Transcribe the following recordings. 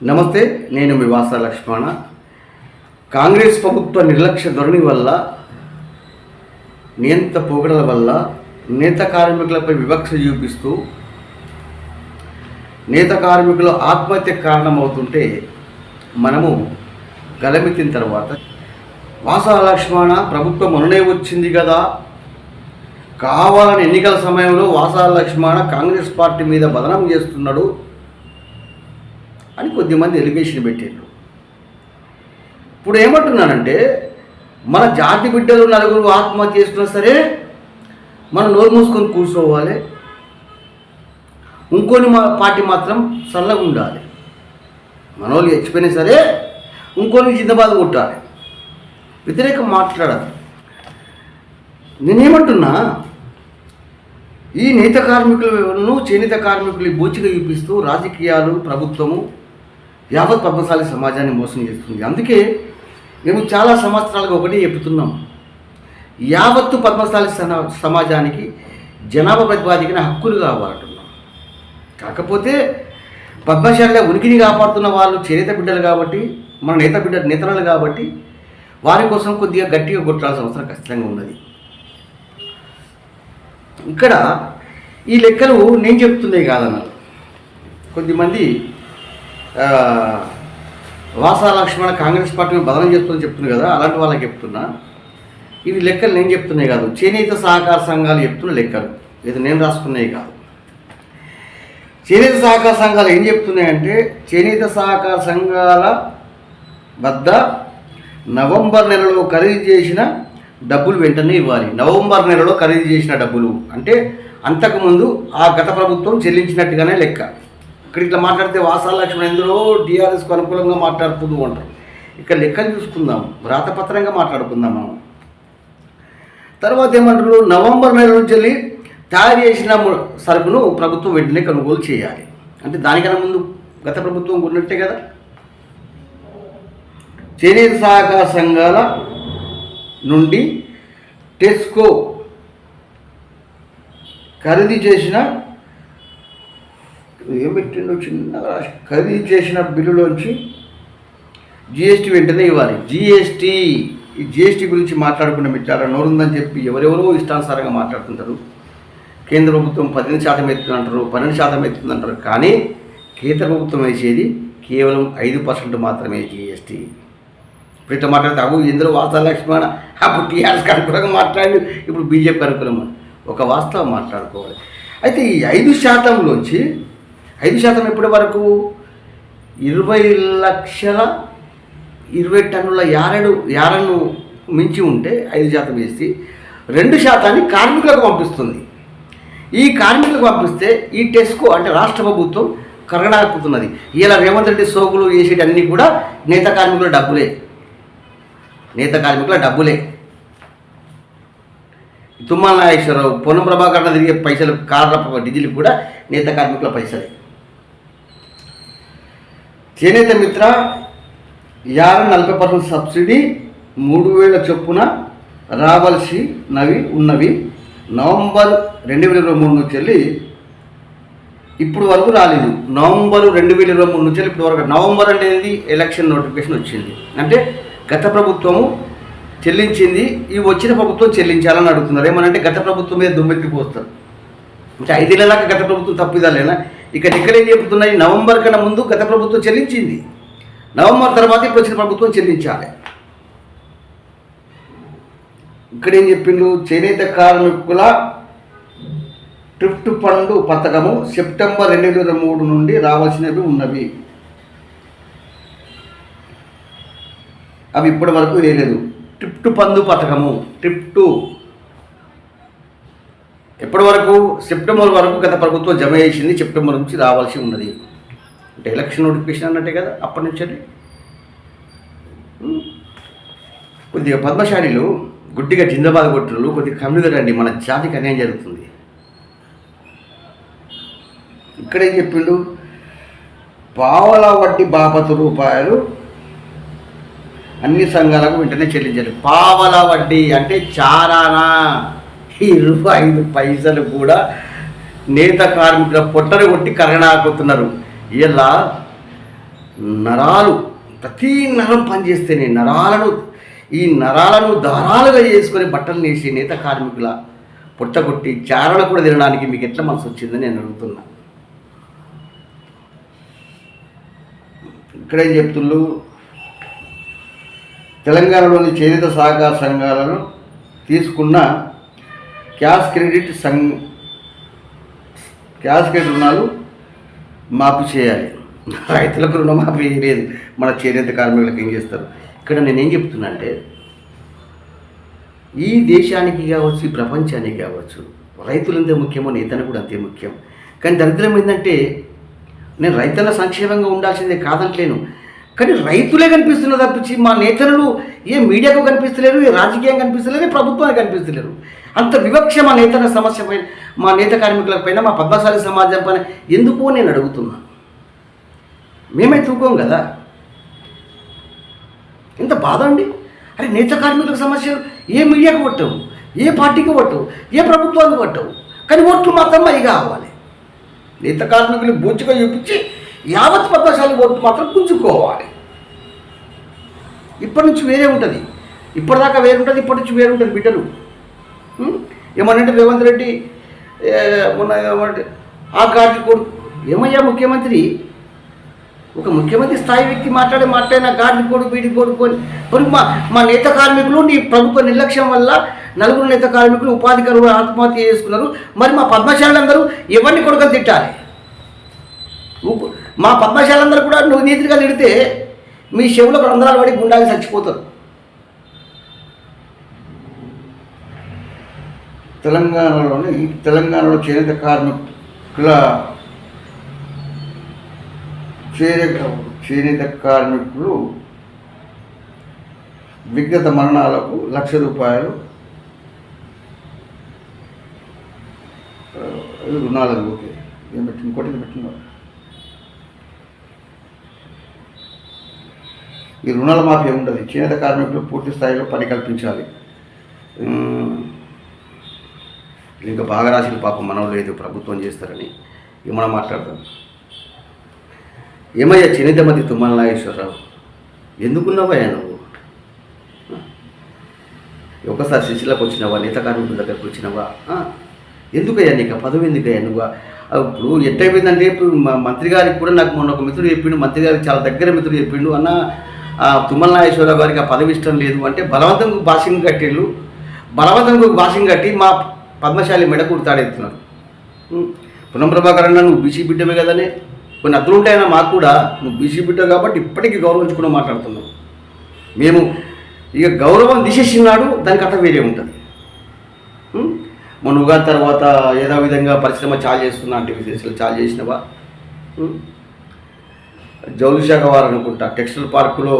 నమస్తే నేను మీ వాస లక్ష్మణ. కాంగ్రెస్ ప్రభుత్వ నిర్లక్ష్య ధోరణి వల్ల నియంత పోగడల వల్ల నేత కార్మికులపై వివక్ష చూపిస్తూ నేత కార్మికులు ఆత్మహత్య కారణమవుతుంటే మనము గలమెత్తిన తర్వాత వాస లక్ష్మణ ప్రభుత్వం మొన్ననే వచ్చింది కదా కావాలని ఎన్నికల సమయంలో వాసా లక్ష్మణ కాంగ్రెస్ పార్టీ మీద బదనం చేస్తున్నాడు. అని కొద్దిమంది ఎలిగేషన్ పెట్టారు ఇప్పుడు ఏమంటున్నానంటే మన జాతి బిడ్డలు నలుగురు ఆత్మహత్య చేసుకున్నా సరే మనం నోరు మూసుకొని కూర్చోవాలి. ఇంకొని మా పార్టీ మాత్రం చల్లగా ఉండాలి. మన వాళ్ళు చచ్చిపోయినా సరే ఇంకొని జిందాబాద్ కొట్టాలి. వ్యతిరేకం మాట్లాడాలి. నేనేమంటున్నా ఈ నేత కార్మికులను చేనేత కార్మికులు బొచ్చిగా చూపిస్తూ రాజకీయాలు ప్రభుత్వము యావత్ పద్మశాలి సమాజాన్ని మోసం చేస్తుంది. అందుకే మేము చాలా సంవత్సరాలుగా ఒకటి చెబుతున్నాం. యావత్తు పద్మశాలి సమాజానికి జనాభా ప్రతిపాదికన హక్కులు కావాలంటున్నాం. కాకపోతే పద్మశాలిగా ఉనికిని కాపాడుతున్న వాళ్ళు చేనేత బిడ్డలు కాబట్టి మన నేత బిడ్డ నేతలు కాబట్టి వారి కోసం కొద్దిగా గట్టిగా కొట్టాల్సిన అవసరం ఖచ్చితంగా ఉన్నది. ఇక్కడ ఈ లెక్కలు నేను చెప్తున్నాయి కాదన్నారు కొద్దిమంది వాసా లక్ష్మణ కాంగ్రెస్ పార్టీని బదనం చేస్తుందని చెప్తుంది కదా అలాంటి వాళ్ళకి చెప్తున్నా. ఇవి లెక్కలు నేను చెప్తున్నాయి కాదు. చేనేత సహకార సంఘాలు చెప్తున్న లెక్కలు. ఇది నేను రాసుకున్నాయి కాదు. చేనేత సహకార సంఘాలు ఏం చెప్తున్నాయంటే చేనేత సహకార సంఘాల వద్ద నవంబర్ నెలలో ఖరీదు చేసిన డబ్బులు వెంటనే ఇవ్వాలి. నవంబర్ నెలలో ఖరీదు చేసిన డబ్బులు. అంటే అంతకుముందు ఆ గత ప్రభుత్వం చెల్లించినట్టుగానే లెక్క. ఇక్కడ ఇట్లా మాట్లాడితే వాసాల లక్ష్మణ్ ఎందులో టీఆర్ఎస్కు అనుకూలంగా మాట్లాడుతూ ఉంటారు ఇక్కడ లెక్కలు చూసుకుందాం వ్రాతపత్రంగా మాట్లాడుకుందాం మనం. తర్వాత ఏమంటారు నవంబర్ నెల నుంచి వెళ్ళి తయారు చేసిన సరుకును ప్రభుత్వం వెంటనే కొనుగోలు చేయాలి. అంటే దానికన్నా ముందు గత ప్రభుత్వం ఉన్నట్టే కదా? చేనేత సహకార సంఘాల నుండి టెస్కో ఖరీదు చేసిన ఏం పెట్టిండో చిన్నగా రాసి ఖరీదు చేసిన బిల్లులోంచి జిఎస్టీ వెంటనే ఇవ్వాలి. జిఎస్టీ ఈ జిఎస్టీ గురించి మాట్లాడుకున్న మీరు చాలా నోరుందని చెప్పి ఎవరెవరో ఇష్టానుసారంగా మాట్లాడుతుంటారు. కేంద్ర ప్రభుత్వం పదిహేను శాతం ఎత్తుందంటారు పన్నెండు శాతం ఎత్తుందంటారు. కానీ కేంద్ర ప్రభుత్వం వేసేది కేవలం ఐదు పర్సెంట్ మాత్రమే జిఎస్టీ ఇప్పుడు మాట్లాడితే అవు ఇందులో వాస్తవ లక్ష్మణ అప్పుడు టీఆర్ఎస్కి అనుకూలంగా మాట్లాడి. ఇప్పుడు బీజేపీ అనుకూలం ఒక వాస్తవం మాట్లాడుకోవాలి. అయితే ఈ ఐదు శాతంలోంచి ఐదు శాతం ఇప్పటి వరకు ఇరవై లక్షల ఇరవై టన్నుల యారెడు యారను మించి ఉంటే ఐదు శాతం వేసి రెండు శాతాన్ని కార్మికులకు పంపిస్తుంది. ఈ కార్మికులకు పంపిస్తే ఈ టెస్కో అంటే రాష్ట్ర ప్రభుత్వం కరగడాకుతున్నది ఇలా రేవంత్ రెడ్డి సోకులు వేసేటన్నీ కూడా నేత కార్మికుల డబ్బులే. నేత కార్మికుల డబ్బులే. తుమ్మల నాగేశ్వరరావు పొన్నం ప్రభాకరణ తిరిగే పైసలు కార్ల డీజిల్ కూడా నేత కార్మికుల పైసలే. చేనేత మిత్ర యాభై నలభై పర్సెంట్ సబ్సిడీ మూడు వేల చొప్పున రావాల్సినవి ఉన్నవి. నవంబర్ రెండు వేల ఇరవై మూడు నుంచి వెళ్ళి ఇప్పుడు వరకు రాలేదు. నవంబర్ రెండు వేల ఇరవై మూడు నుంచి ఇప్పుడు వరకు నవంబర్ అనేది ఎలక్షన్ నోటిఫికేషన్ వచ్చింది. అంటే గత ప్రభుత్వము చెల్లించింది ఈ వచ్చిన ప్రభుత్వం చెల్లించాలని అడుగుతున్నారు. ఏమనంటే గత ప్రభుత్వం మీద దుమ్మెత్తిపోస్తారు. అంటే ఐదేళ్ళ గత ప్రభుత్వం తప్పిదాలేనా ఇక్కడ ఇక్కడ ఏం చెబుతున్నాయి? నవంబర్ కన్నా ముందు గత ప్రభుత్వం చెల్లించింది. నవంబర్ తర్వాత ఇప్పుడు వచ్చిన ప్రభుత్వం చెల్లించాలి. ఇక్కడ ఏం చెప్పిండు చేనేత కార్మికుల ట్రిప్ట్ ఫండ్ పథకము సెప్టెంబర్ రెండు వేల మూడు నుండి రావాల్సినవి ఉన్నవి. అవి ఇప్పటి వరకు వేయలేదు. ట్రిప్ట్ పందు పథకము ట్రిప్టు ఎప్పటి వరకు సెప్టెంబర్ వరకు గత ప్రభుత్వం జమ చేసింది సెప్టెంబర్ నుంచి రావాల్సి ఉన్నది. అంటే ఎలక్షన్ నోటిఫికేషన్ అన్నట్టే కదా అప్పటి నుంచి కొద్దిగా పద్మశాలిలు గుడ్డిగా జిందాబాద్ కొట్టులు కొద్దిగా కమ్యూనిగా మన జాతికి అన్యాయం జరుగుతుంది. ఇక్కడేం చెప్పిండు? పావల వడ్డీ బాపతు రూపాయలు అన్ని సంఘాలకు వెంటనే చెల్లించాలి. పావల వడ్డీ అంటే చారానా? ఇరవై ఐదు పైసలు కూడా నేత కార్మికుల పొట్టను కొట్టి కరణాకుతున్నారు ఇలా నరాలు ప్రతి నరం పనిచేస్తేనే నరాలను ఈ నరాలను దారాలుగా చేసుకొని బట్టలు నేసి నేత కార్మికుల పుట్టగొట్టి చారణ కూడా తినడానికి మీకు ఎట్లా మనసు వచ్చిందని నేను అడుగుతున్నా. ఇక్కడేం చెప్తుళ్ళు తెలంగాణలోని చేనేత సహకార సంఘాలను తీసుకున్న క్యాష్ క్రెడిట్ సం క్యాష్ క్రెడిట్ రుణాలు మాఫీ చేయాలి. రైతులకు రుణమాఫీ లేదు. మన చేనేత కార్మికులకు ఏం చేస్తారు? ఇక్కడ నేను ఏం చెప్తున్నా అంటే ఈ దేశానికి కావచ్చు ఈ ప్రపంచానికి కావచ్చు రైతులు అంతే ముఖ్యమో నేతను కూడా అంతే ముఖ్యం. కానీ దరిద్రం ఏంటంటే నేను రైతుల సంక్షేమంగా ఉండాల్సిందే కాదంటలేను. కానీ రైతులే కనిపిస్తున్నారు తప్పించి మా నేతలు ఏ మీడియాకు కనిపిస్తలేరు ఏ రాజకీయం కనిపిస్తలేరు ప్రభుత్వానికి కనిపిస్తలేరు. అంత వివక్ష మా నేతల సమస్య పైన మా నేత కార్మికుల పైన మా పద్మశాలి సమాజం పైన ఎందుకో నేను అడుగుతున్నా? మేమే తూకోం కదా. ఎంత బాధ అండి? అరే నేత కార్మికుల సమస్యలు ఏ మీడియాకు పట్టవు ఏ పార్టీకి పట్టవు ఏ ప్రభుత్వానికి పట్టవు. కానీ ఓట్లు మాత్రం అవి కావాలి. నేత కార్మికులు బూచిగా చూపించి యావత్ పద్మశాలి ఓట్లు మాత్రం పుంజుకోవాలి. ఇప్పటి నుంచి వేరే ఉంటుంది. ఇప్పటిదాకా వేరు ఉంటుంది ఇప్పటి నుంచి వేరు ఉంటుంది బిడ్డలు. ఏమనంటే రేవంత్ రెడ్డి మొన్న ఏమంటే ఆ గాడి కొడుకు ఏమయ్యా ముఖ్యమంత్రి? ఒక ముఖ్యమంత్రి స్థాయి వ్యక్తి మాట్లాడే మాట్లాడిన గాడి కొడుకు వీడి కొడుకు అని మరి మా మా నేత కార్మికులు నీ ప్రభుత్వ నిర్లక్ష్యం వల్ల నలుగురు నేత కార్మికులు ఉపాధి కరువు ఆత్మహత్య చేసుకున్నారు. మరి మా పద్మశాలందరూ ఎవరిని కొడుకని తిట్టాలి? మా పద్మశాలందరూ కూడా నువ్వు నీతిగా తిడితే మీ చెవులకు రంధ్రాలు పడి గుండాకి చచ్చిపోతారు. తెలంగాణలోని తెలంగాణలో చేనేత కార్మికుల చేనేత చేనేత కార్మికులు విగత మరణాలకు లక్ష రూపాయలు రుణాలు ఓకే ఏం పెట్టి ఇంకోటి ఏదో ఈ రుణాల మాఫీ ఉండదు చేనేత కార్మికులు పూర్తి స్థాయిలో పని కల్పించాలి. ఇంకా బాగా రాసిన పాపం మనం లేదు ప్రభుత్వం చేస్తారని. ఏమన్నా మాట్లాడతాం ఏమయ్యా చేనేత మధ్య తుమ్మల నాగేశ్వరరావు ఎందుకున్నావయ్యా నువ్వు? ఒకసారి శిశులకు వచ్చినావా? నేత కార్మికుల దగ్గరకు వచ్చినావా? ఎందుకయ్యా నీకు పదవి ఎందుకయ్యా నువ్వు? ఇప్పుడు ఎట్టయిపోయిందంటే ఇప్పుడు మా మంత్రి గారికి కూడా నాకు మొన్న ఒక మిత్రుడు చెప్పిండు మంత్రి గారికి చాలా దగ్గర మిత్రుడు చెప్పిండు అన్న తుమ్మల నాగేశ్వరరావు గారికి ఆ పదవి ఇష్టం లేదు అంటే బలవంతంకు భాషింగ్ కట్టిళ్ళు బలవంతంకు భాషింగ్ కట్టి మా పద్మశాలి మెడ కుడతాడెత్తున్నారు పునఃప్రభాకర్ అన్న నువ్వు బీసీ బిడ్డమే కదనే. కొన్ని అద్దులు ఉంటాయన్నా మాకు కూడా. నువ్వు బీసీ బిడ్డ కాబట్టి ఇప్పటికీ గౌరవించుకుని మాట్లాడుతున్నావు. మేము ఇక గౌరవం తీసేసినాడు దాని కథ వేరే ఉంటుంది. మొన్న ఉగాది తర్వాత ఏదో విధంగా పరిశ్రమ చాలు చేస్తున్నా అంటే విశేషాలు చాలు చేసినవా? జౌలి శాఖ వారు అనుకుంటా టెక్స్టైల్ పార్కులో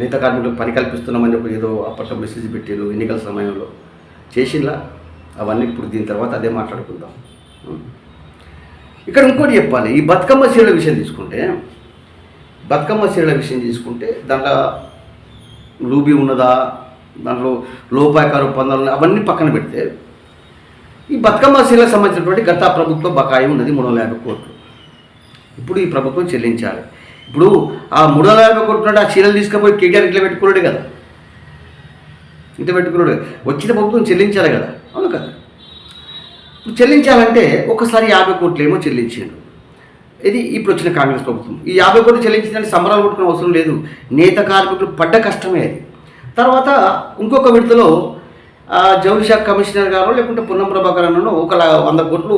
నేత కార్మికులకు పని కల్పిస్తున్నామని చెప్పి ఏదో అప్పట్లో మెసేజ్ పెట్టారు ఎన్నికల సమయంలో. చేసిందా అవన్నీ ఇప్పుడు దీని తర్వాత అదే మాట్లాడుకుందాం. ఇక్కడ ఇంకోటి చెప్పాలి ఈ బతుకమ్మ చీరల విషయం తీసుకుంటే బతుకమ్మ చీరల విషయం తీసుకుంటే దాంట్లో లూబీ ఉన్నదా దాంట్లో లోపాయకారు పొందాలని అవన్నీ పక్కన పెడితే ఈ బతుకమ్మ చీరలకు సంబంధించినటువంటి గత ప్రభుత్వ బకాయి ఉన్నది మూడు వందల యాభై కోట్లు. ఇప్పుడు ఈ ప్రభుత్వం చెల్లించాలి. ఇప్పుడు ఆ మూడు వందల యాభై కోట్లు ఆ చీరలు తీసుకుపోయి కేటీఆర్ ఇట్లా పెట్టుకున్నాడు కదా. ఇట్లా పెట్టుకున్నాడు. వచ్చిన ప్రభుత్వం చెల్లించాలి కదా. అవును కదా. ఇప్పుడు చెల్లించాలంటే ఒకసారి యాభై కోట్లు ఏమో చెల్లించాడు. ఇది ఇప్పుడు వచ్చిన కాంగ్రెస్ ప్రభుత్వం. ఈ యాభై కోట్లు చెల్లించిందని సంబరాలు కొట్టుకునే అవసరం లేదు. నేత కార్మికులు పడ్డ కష్టమే అది. తర్వాత ఇంకొక విడతలో ఆ, జౌలి శాఖ కమిషనర్ గారు లేకుంటే పొన్నం ప్రభాకర్ అన్నను ఒక వంద కోట్లు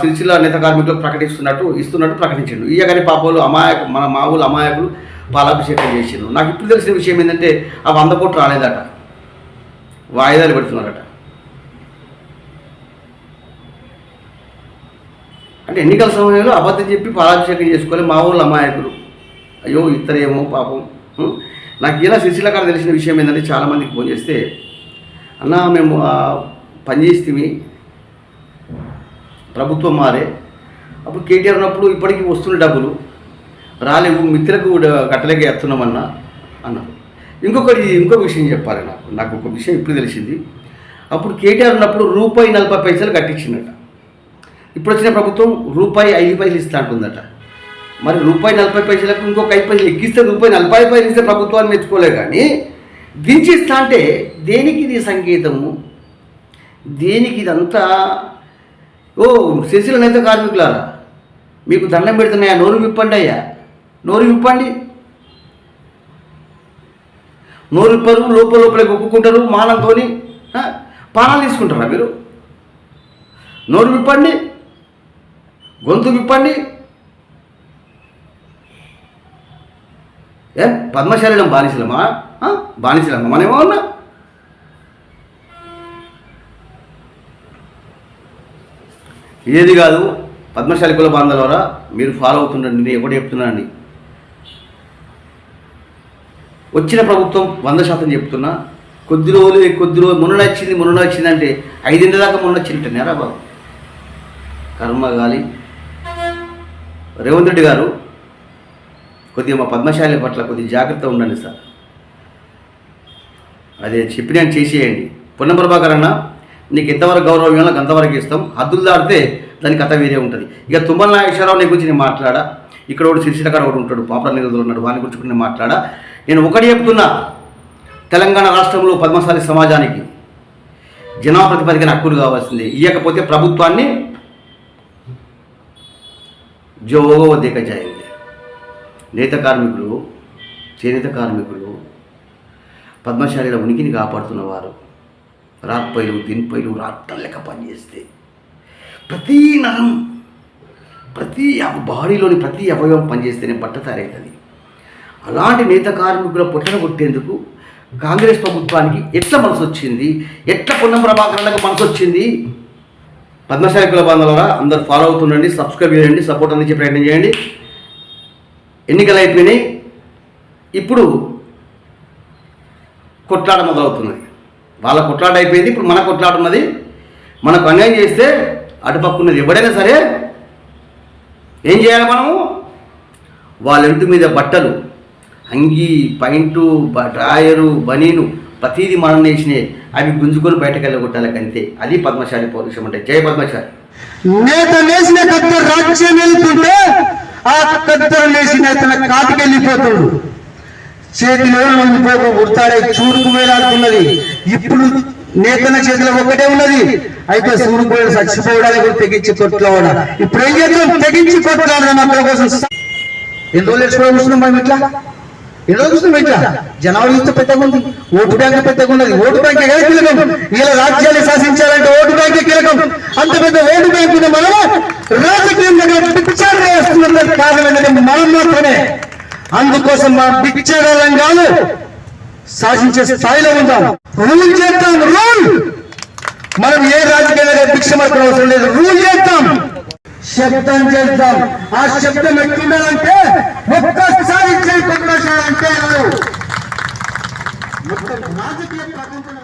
సిరిసిల్ల నేత కార్మికులు ప్రకటిస్తున్నట్టు ఇస్తున్నట్టు ప్రకటించిండు. ఇయ్యగాని పాపలు అమాయకు మన మామూలు అమాయకులు పాలాభిషేకం చేసిండు నాకు ఇప్పుడు తెలిసిన విషయం ఏంటంటే ఆ వంద కోట్లు రాలేదట. వాయిదాలు పెడుతున్నారట. అంటే ఎన్నికల సమయంలో అబద్ధం చెప్పి పాలాభిషేకం చేసుకోవాలి మా ఊళ్ళో అమాయకులు. అయ్యో ఇతరేమో పాపం. నాకు ఇలా సిరిసిల్ల కాడ తెలిసిన విషయం ఏంటంటే చాలామందికి ఫోన్ చేస్తే అన్న మేము ఆ, పనిచేస్తేమి ప్రభుత్వం మారే. అప్పుడు కేటీఆర్ ఉన్నప్పుడు ఇప్పటికీ వస్తున్న డబ్బులు. రాలేవు మిత్రులకు కట్టలేక ఎత్తున్నామన్నా అన్నారు. ఇంకొకటి ఇంకొక విషయం చెప్పాలి నాకు. నాకు ఒక విషయం ఇప్పుడు తెలిసింది. అప్పుడు కేటీఆర్ ఉన్నప్పుడు రూపాయి నలభై పైసలు కట్టించిందట. ఇప్పుడు వచ్చిన ప్రభుత్వం రూపాయి ఐదు పైసలు ఇస్తా అంటుందట. మరి రూపాయి నలభై పైసలకు ఇంకొక ఐదు పైసలు ఎక్కిస్తే రూపాయి నలభై పైసలు ఇస్తే ప్రభుత్వాన్ని మెచ్చుకోలే కానీ దించిస్తా అంటే దేనికి ఇది సంకేతము? దేనికి ఇదంతా ఓ శిశుల నేత కార్మికులారా మీకు దండం పెడుతున్నాయా? నోరు విప్పండి అయ్యా. నోరు విప్పండి. నోరు విప్పరు లోపల లోపలే ఒప్పుకుంటారు మానంతో పానాలు తీసుకుంటారా మీరు? నోరు విప్పండి. గొంతు విప్పండి. ఏ పద్మశాలీలం బానిసలమా? బానిసలమ్మా మనమేమో ఉన్నా ఇదేది కాదు పద్మశాలి కుల బాంధవరా మీరు ఫాలో అవుతుండండి నేను ఎప్పుడు చెప్తున్నానండి. వచ్చిన ప్రభుత్వం వంద శాతం చెప్తున్నా కొద్ది రోజులు కొద్ది రోజులు మొన్న వచ్చింది మొన్న వచ్చింది అంటే ఐదింటి దాకా మొన్న వచ్చింటేనేరా బాబు. కర్మ గాలి. రేవంత్ రెడ్డి గారు కొద్దిగా మా పద్మశాలి పట్ల కొద్దిగా జాగ్రత్త ఉండండి సార్. అదే చెప్పిన చేసేయండి. పొన్న ప్రభాకర్ అన్న నీకు ఎంతవరకు గౌరవం ఇవ్వాలో అంతవరకు ఇస్తాం. హద్దులు దాటితే దాని కథ వేరే ఉంటుంది. ఇక తుమ్మల నాగేశ్వరరావు నీ గురించి నేను మాట్లాడా? ఇక్కడ ఒకటి సిరిసిల ఒకటి ఉంటాడు పాపల నిధులు ఉన్నాడు వాని గురించి నేను మాట్లాడా? నేను ఒకటి చెప్తున్నా తెలంగాణ రాష్ట్రంలో పద్మశాలి సమాజానికి జనాప్రతిపదికన హక్కులు కావాల్సిందే. ఇవ్వకపోతే ప్రభుత్వాన్ని జోగో దిగ చేయండి నేత కార్మికులు చేనేత కార్మికులు పద్మశాలిల ఉనికిని కాపాడుతున్నవారు రాత్పైలు దిన్పైలు రాత్రం లెక్క పనిచేస్తే ప్రతి నరం ప్రతి బాడీలోని ప్రతి అవయవం పనిచేస్తేనే బట్ట తయారవుతుంది. అలాంటి నేత కార్మికుల పొట్టన కొట్టేందుకు కాంగ్రెస్ ప్రభుత్వానికి ఎట్లా మనసు వచ్చింది? ఎట్లా పొన్నం ప్రభాకరణకు మనసు వచ్చింది? పద్మశాఖల బంధువులరా అందరు ఫాలో అవుతుండండి సబ్స్క్రైబ్ చేయండి సపోర్ట్ అందించే ప్రయత్నం చేయండి. ఎన్నికలు అయిపోయినాయి. ఇప్పుడు కొట్లాడ మొదలవుతున్నది. వాళ్ళ కొట్లాట అయిపోయింది ఇప్పుడు మన కొట్లాట ఉన్నది. మనకు అన్యాయం చేస్తే అటుపక్కున్నది ఎవడైనా సరే ఏం చేయాలి మనము? వాళ్ళ ఇంటి మీద బట్టలు అంగి పైంటు డ్రాయరు బనీను ప్రతిదీ మనం వేసినాయి అవి గుంజుకొని బయటకు వెళ్ళగొట్టాలి అంతే. అది పద్మశాలి పౌరుషం అంటే. జయ పద్మశాలి. నేత నేసిన కత్తెర రాజ్యం వెళ్తుంటే ఆ కత్తెర లేచిన తన కాటికి వెళ్ళిపోతాడు. చేతిలో ఉండిపోక ఉడతాడే చూడుకు వేలాడుతున్నది. ఇప్పుడు నేతల చేతిలో ఒక్కటే ఉన్నది. అయితే సూడుకోవడం చచ్చిపోవడానికి కూడా తెగించి కొట్లాడ ఇప్పుడు ఏం చేద్దాం? తెగించి కొట్లాడదాం అక్కడ కోసం. ఎన్ని రోజులు ఎక్కడ కూర్చున్నాం మనం ఇట్లా? ఎన్ని రోజులు కూర్చున్నాం ఇట్లా? జనాలు చూస్తే పెద్దగా ఉంది. ఓటు బ్యాంక్ పెద్దగా ఉన్నది. ఓటు బ్యాంక్ ఏ కీలకం. ఇలా రాజ్యాన్ని శాసించాలంటే ఓటు బ్యాంక్ కీలకం. అంత పెద్ద ఓటు బ్యాంక్ ఉన్న మనం రాజకీయం దగ్గర పిచ్చాడు వేస్తున్నది కారణం ఏంటంటే మనం మాత్రమే. అందుకోసం మా పిచ్చడ రంగాలు సాధించే స్థాయిలో ఉందాం. రూల్ చేద్దాం రూల్ మనం ఏ రాజకీయాలుగా భిక్ష అవసరం లేదు. రూల్ చేద్దాం. శబ్దం చేద్దాం. ఆ శబ్దం ఎట్లుండాలంటే ఒక్కసారి చేయకుండా చేయాలంటే రాజకీయ ప్రకంపన